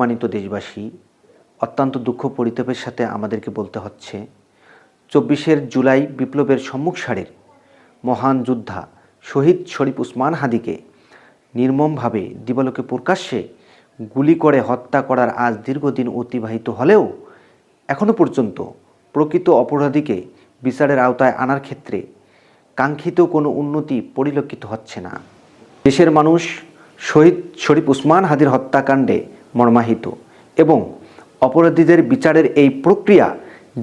সম্মানিত দেশবাসী, অত্যন্ত দুঃখ পরিতাপের সাথে আমাদেরকে বলতে হচ্ছে, চব্বিশের জুলাই বিপ্লবের সম্মুখ সারির মহান যোদ্ধা শহীদ শরীফ উসমান হাদিকে নির্মমভাবে দিবালোকে প্রকাশ্যে গুলি করে হত্যা করার আজ দীর্ঘদিন অতিবাহিত হলেও এখনও পর্যন্ত প্রকৃত অপরাধীকে বিচারের আওতায় আনার ক্ষেত্রে কাঙ্ক্ষিত কোনো উন্নতি পরিলক্ষিত হচ্ছে না। দেশের মানুষ শহীদ শরীফ উসমান হাদির হত্যাকাণ্ডে মর্মাহিত। এবং অপরাধীদের বিচারের এই প্রক্রিয়া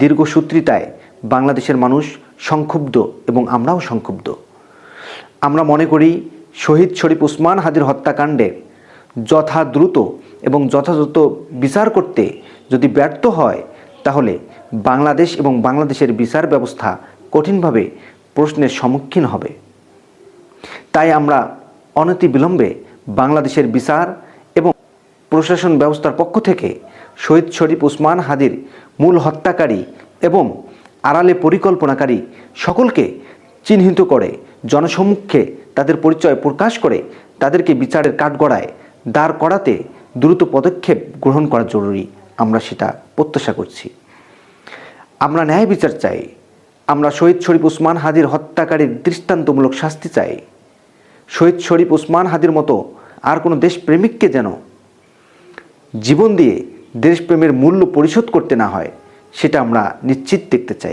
দীর্ঘসূত্রিতায় বাংলাদেশের মানুষ সংক্ষুব্ধ এবং আমরাও সংক্ষুব্ধ। আমরা মনে করি শহীদ শরীফ উসমান হাদির হত্যাকাণ্ডে যথা দ্রুত এবং যথাযথ বিচার করতে যদি ব্যর্থ হয়, তাহলে বাংলাদেশ এবং বাংলাদেশের বিচার ব্যবস্থা কঠিনভাবে প্রশ্নের সম্মুখীন হবে। তাই আমরা অনতি বিলম্বে বাংলাদেশের বিচার প্রশাসন ব্যবস্থার পক্ষ থেকে শহীদ শরীফ উসমান হাদির মূল হত্যাকারী এবং আড়ালে পরিকল্পনাকারী সকলকে চিহ্নিত করে জনসম্মুখে তাদের পরিচয় প্রকাশ করে, তাদেরকে বিচারের কাঠগড়ায় দাঁড় করাতে দ্রুত পদক্ষেপ গ্রহণ করা জরুরি। আমরা সেটা প্রত্যাশা করছি। আমরা ন্যায় বিচার চাই। আমরা শহীদ শরীফ উসমান হাদির হত্যাকারীর দৃষ্টান্তমূলক শাস্তি চাই। শহীদ শরীফ উসমান হাদির মতো আর কোনো দেশপ্রেমিককে যেন জীবন দিয়ে দেশপ্রেমের মূল্য পরিশোধ করতে না হয় সেটা আমরা নিশ্চিত দেখতে চাই।